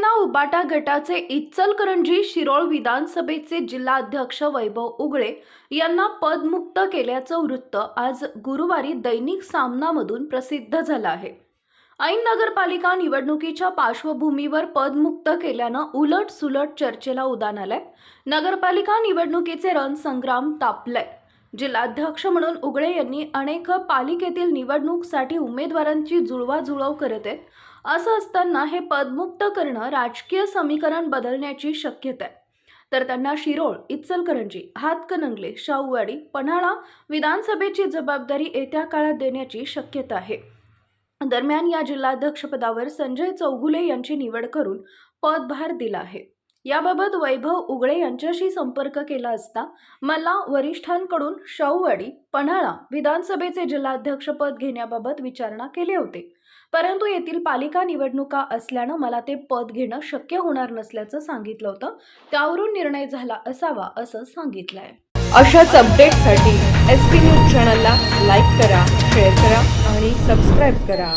उबाटा गटाचे इचलकरंजी शिरोळ विधानसभेचे जिल्हाध्यक्ष वैभव उगळे यांना पदमुक्त केल्याचं वृत्त आज गुरुवारी दैनिक सामनामधून प्रसिद्ध झालं आहे. ऐन नगरपालिका निवडणुकीच्या पार्श्वभूमीवर पदमुक्त केल्यानं उलट सुलट चर्चेला उदान आलंय. नगरपालिका निवडणुकीचे रणसंग्राम तापलंय. जिल्हाध्यक्ष म्हणून उगळे यांनी अनेक पालिकेतील निवडणूकसाठी उमेदवारांची जुळवाजुळव करत आहेत. असं असताना हे पदमुक्त करणं राजकीय समीकरण बदलण्याची शक्यता आहे. तर त्यांना शिरोळ इचलकरंजी हातकणंगले शाहूवाडी पन्हाळा विधानसभेची जबाबदारी येत्या काळात देण्याची शक्यता आहे. दरम्यान या जिल्हाध्यक्षपदावर संजय चौगुले यांची निवड करून पदभार दिला आहे. याबाबत वैभव उगळे यांच्याशी संपर्क केला असता मला वरिष्ठांकडून शाहूवाडी पन्हाळा विधानसभेचे जिल्हाध्यक्षपद घेण्याबाबत विचारणा केली होती. परंतु येथील पालिका निवडणुका असल्यानं मला ते पद घेणं शक्य होणार नसल्याचं सांगितलं होतं. त्यावरून निर्णय झाला असावा असं सांगितलंय. अशाच अपडेटसाठी एस पी न्यूज चॅनलला लाईक करा शेअर करा आणि सबस्क्राईब करा.